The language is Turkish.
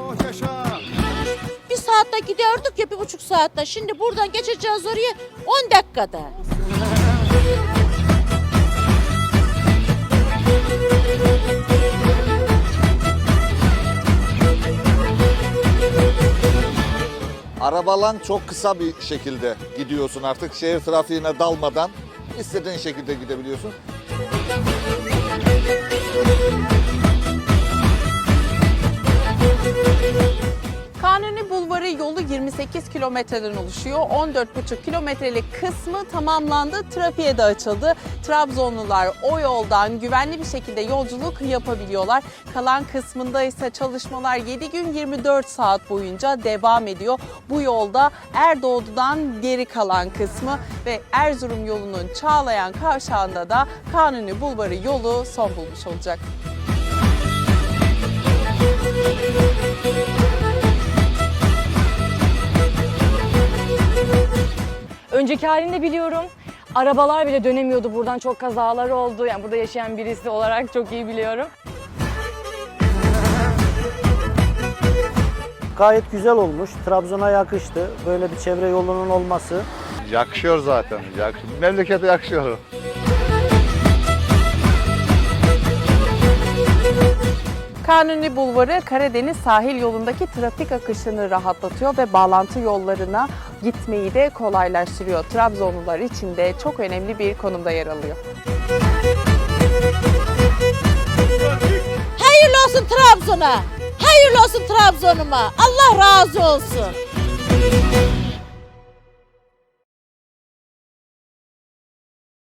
Oh yaşa. Bir saatte gidiyorduk ya bir buçuk saatte. Şimdi buradan geçeceğiz oraya 10 dakikada. Arabalan çok kısa bir şekilde gidiyorsun artık şehir trafiğine dalmadan istediğin şekilde gidebiliyorsun. Müzik Bulvarı yolu 28 kilometreden oluşuyor. 14,5 kilometrelik kısmı tamamlandı. Trafiğe de açıldı. Trabzonlular o yoldan güvenli bir şekilde yolculuk yapabiliyorlar. Kalan kısmında ise çalışmalar 7 gün 24 saat boyunca devam ediyor. Bu yolda Erdoğdu'dan geri kalan kısmı ve Erzurum yolunun Çağlayan kavşağında da Kanuni Bulvarı yolu son bulmuş olacak. Önceki halini de biliyorum. Arabalar bile dönemiyordu buradan çok kazalar oldu. Yani burada yaşayan birisi olarak çok iyi biliyorum. Gayet güzel olmuş. Trabzon'a yakıştı. Böyle bir çevre yolunun olması. Yakışıyor zaten. Yak Memlekete yakışıyor. Kanuni Bulvarı Karadeniz sahil yolundaki trafik akışını rahatlatıyor ve bağlantı yollarına gitmeyi de kolaylaştırıyor. Trabzonlular için de çok önemli bir konumda yer alıyor. Hayırlı olsun Trabzon'a. Hayırlı olsun Trabzon'uma. Allah razı olsun.